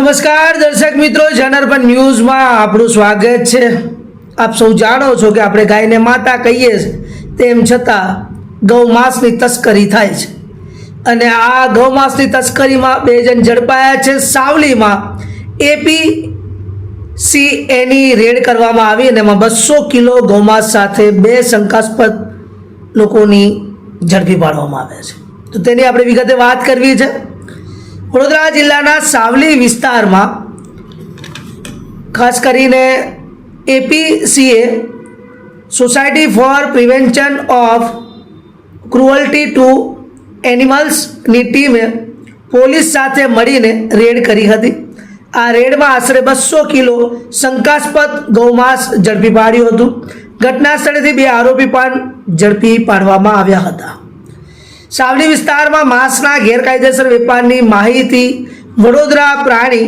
નમસ્કાર દર્શક મિત્રો જનરપન ન્યૂઝમાં આપણું સ્વાગત છે. આપ સૌ જાણો છો કે આપણે ગાયને માતા કહીએ તેમ છતાં ગૌ માંસની તસ્કરી થાય છે. અને આ ગૌ માંસની તસ્કરીમાં બે જણ ઝડપાયા છે. સાવલીમાં એપી સી એની રેડ કરવામાં આવી અને એમાં બસો કિલો ગૌમાંસ સાથે બે શંકાસ્પદ લોકોની ઝડપી પાડવામાં આવે છે. તો તેની આપણે વિગતે વાત કરવી છે. વડોદરા જિલ્લાના સાવલી વિસ્તારમાં ખાસ કરીને APCA, society for prevention of cruelty to એનિમલ્સની ટીમે પોલીસ સાથે મળીને રેડ કરી હતી. આ રેડમાં આશરે બસો કિલો શંકાસ્પદ ગૌમાંસ ઝડપી પાડ્યું હતું. ઘટના સ્થળેથી બે આરોપી પણ ઝડપી પાડવામાં આવ્યા હતા. સાવલી વિસ્તારમાં માંસના ગેરકાયદેસર વેપારની માહિતી વડોદરા પ્રાણી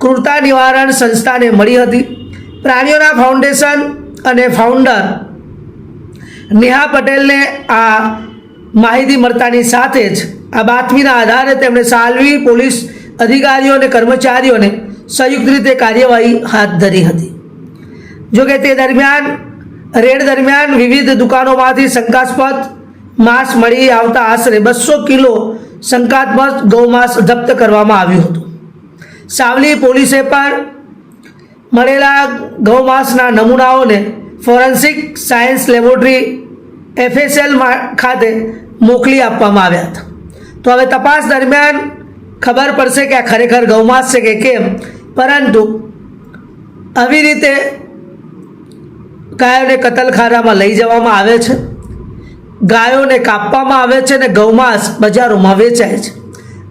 ક્રૂરતા નિવારણ સંસ્થાને મળી હતી. પ્રાણીઓના ફાઉન્ડેશન અને ફાઉન્ડર નેહા પટેલને આ માહિતી મળતાની સાથે જ આ બાતમીના આધારે તેમણે સાલવી પોલીસ અધિકારીઓ અને કર્મચારીઓને સંયુક્ત રીતે કાર્યવાહી હાથ ધરી હતી. જોકે તે દરમિયાન, રેડ દરમિયાન વિવિધ દુકાનોમાંથી શંકાસ્પદ માંસ મળી આવતા આશરે બસો કિલો શંકાત્મક ગૌમાંસ જપ્ત કરવામાં આવ્યું હતું. સાવલી પોલીસે પણ મળેલા ગૌમાંસના નમૂનાઓને ફોરેન્સિક સાયન્સ લેબોરેટરી એફએસએલ ખાતે મોકલી આપવામાં આવ્યા હતા. તો હવે તપાસ દરમિયાન ખબર પડશે કે આ ખરેખર ગૌમાંસ છે કે કેમ? પરંતુ આવી રીતે કાયોને કતલખાનામાં લઈ જવામાં આવે છે. ગાયોને કાપવામાં આવે છે અને ગૌમાંસ બજારોમાં વેચાય છે.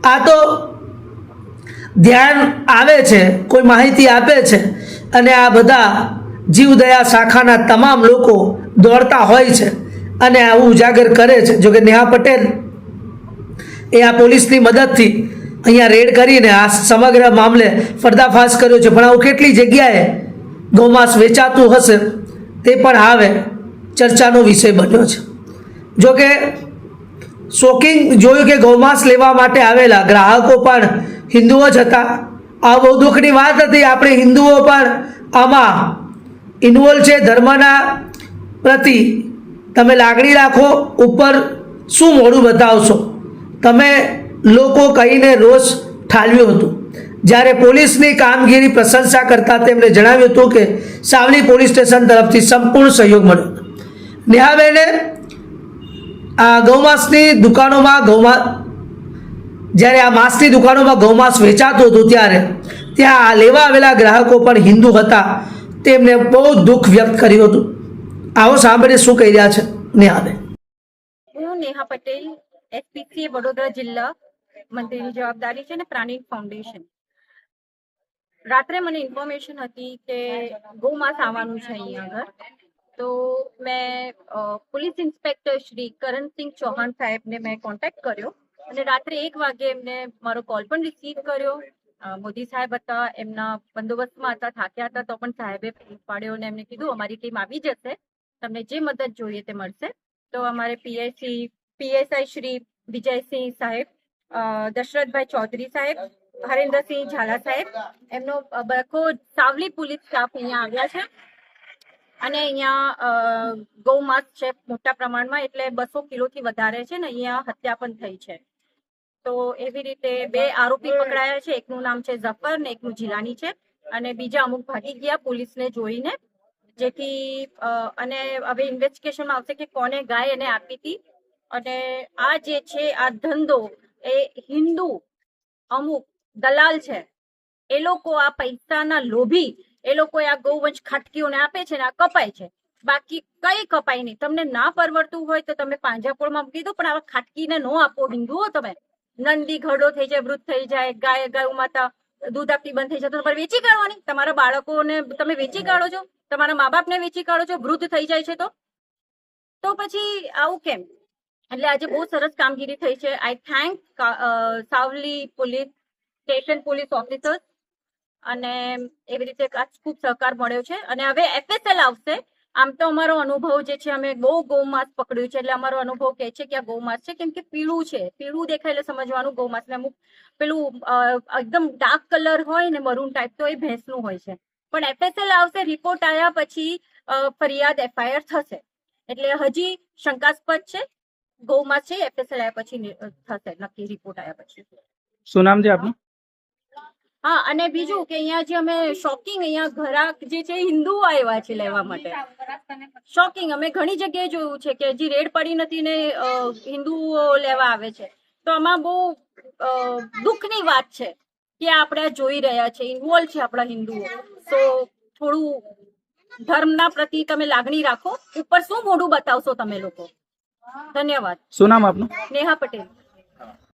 આ તો ધ્યાન આવે છે, કોઈ માહિતી આપે છે અને આ બધા જીવદયા શાખાના તમામ લોકો દોડતા હોય છે અને આવું ઉજાગર કરે છે. જોકે નેહા પટેલ એ આ પોલીસની મદદથી અહીંયા રેડ કરીને આ સમગ્ર મામલે પર્દાફાશ કર્યો છે. પણ આવું કેટલી જગ્યાએ ગૌમાંસ વેચાતું હશે તે પણ હવે ચર્ચાનો વિષય બન્યો છે. જોકે શોકિંગ જોયું કે ગૌમાંસ લેવા માટે આવેલા ગ્રાહકો પણ હિન્દુઓ જ હતા. આ બહુ દુઃખની વાત હતી. આપણે હિન્દુઓ પણ આમાં ઇન્વોલ્વ છે ધર્મના પ્રતિ. તમે લાગણી રાખો, ઉપર શું મોડું બતાવશો? તમે લોકો કહીને રોષ ઠાલવ્યું હતું. જ્યારે પોલીસની કામગીરી પ્રશંસા કરતા તેમણે જણાવ્યું હતું કે સાવલી પોલીસ સ્ટેશન તરફથી સંપૂર્ણ સહયોગ મળ્યો નેહાબેને ગૌમાંસની દુકાનોમાં ગૌમાં, જ્યારે આ માંસની દુકાનોમાં ગૌમાંસ વેચાતું હતું ત્યારે, ત્યાં લેવા આવેલા ગ્રાહકો પણ હિન્દુ હતા, તેમને બહુ દુઃખ વ્યક્ત કર્યું હતું. આવો સાંભળે શું કહી રહ્યા છે નેહાબેન. હું નેહા પટેલ એસપીસી વડોદરા જિલ્લા મંત્રીની જવાબદારી છે ને પ્રાણી ફાઉન્ડેશન. રાત્રે મને ઇન્ફોર્મેશન હતી કે ગૌમાંસ આવવાનું છે અહીંયા આગળ. તો મેં પોલીસ ઇન્સ્પેક્ટર શ્રી કરણસિંહ ચૌહાણ સાહેબને મેં કોન્ટેક્ટ કર્યો અને રાત્રે એક વાગે એમને મારો કોલ પણ રિસીવ કર્યો મોદી સાહેબ હતા એમના બંદોબસ્તમાં હતા થાક્યા હતા તો પણ સાહેબે પાડ્યો અને એમને કીધું અમારી ટીમ આવી જશે તમને જે મદદ જોઈએ તે મળશે તો અમારે પીએસસી પીએસઆઈ શ્રી વિજયસિંહ સાહેબ દશરથભાઈ ચૌધરી સાહેબ હરેન્દ્રસિંહ ઝાલા સાહેબ એમનો બખો સાવલી પોલીસ સ્ટાફ અહીંયા આવ્યા છે। અને અહીંયા ગૌમાંસ છે મોટા પ્રમાણમાં, એટલે બસો કિલોથી વધારે છે ને અહીંયા હત્યા પણ થઈ છે. તો એવી રીતે બે આરોપી પકડાયા છે. એકનું નામ છે ઝફર ને એકનું જીલાની છે. અને બીજા અમુક ભાગી ગયા પોલીસને જોઈને. જેથી અને હવે ઇન્વેસ્ટિગેશનમાં આવશે કે કોને ગાય એને આપી હતી. અને આ જે છે, આ ધંધો, એ હિન્દુ અમુક દલાલ છે. એ લોકો આ પૈસાના લોભી એ લોકો આ ગૌવંશ ખાટકીઓને આપે છે ને આ કપાય છે. બાકી કઈ કપાય નહીં. તમને ના પરવડતું હોય તો તમે પાંજાપોળમાં મૂકી દો, પણ આવા ખાટકીને નો આપો હિન્દુઓ તમે. નંદી ઘડો થઈ જાય, વૃદ્ધ થઈ જાય, ગાય ગાય માતા, દૂધ આપતી બંધ થઈ જાય, તો તમારે વેચી કાઢવાની. તમારા બાળકોને તમે વેચી કાઢો છો? તમારા મા બાપને વેચી કાઢો છો? વૃદ્ધ થઈ જાય છે તો? તો પછી આવું કેમ? એટલે આજે બહુ સરસ કામગીરી થઈ છે. I thank Savli police, station police officers અને એવી રીતે ખૂબ સહકાર મળ્યો છે. અને હવે એફએસએલ આવશે. આમ તો અમારો અનુભવ જે છે, અમે બહુ ગૌમાંસ પકડ્યું છે. એટલે અમારો અનુભવ કહે છે કે આ ગૌમાંસ છે, કેમ કે પીળું છે. પીળું દેખાય એટલે સમજવાનું ગૌમાંસ ને અમુક પેલું એકદમ ડાર્ક કલર હોય ને મરૂન ટાઈપ તો એ ભેંસનું હોય છે. પણ એફએસએલ આવશે રિપોર્ટ આવ્યા પછી ફરિયાદ એફઆઈઆર થશે. એટલે હજી શંકાસ્પદ છે. ગૌમાંસ છે એફએસએલ આવ્યા પછી થશે. નક્કી રિપોર્ટ આવ્યા પછી. શું નામ છે આપનું? હા અને બીજું કે અહીંયા જે અમે શોકિંગ અહીંયા ઘરાક જે છે હિન્દુ આવ્યા છે લેવા માટે. શોકિંગ અમે ઘણી જગ્યાએ જોયું છે કે હજી રેડ પડી નથી ને હિન્દુઓ લેવા આવે છે. તો આમાં બહુ દુઃખની વાત છે કે આપણે જોઈ રહ્યા છે ઇન્વોલ્વ છે આપણા હિન્દુઓ. તો થોડું ધર્મના પ્રતિ તમે લાગણી રાખો. ઉપર શું મોઢું બતાવશો તમે લોકો? ધન્યવાદ. શું નામ આપનું? નેહા પટેલ.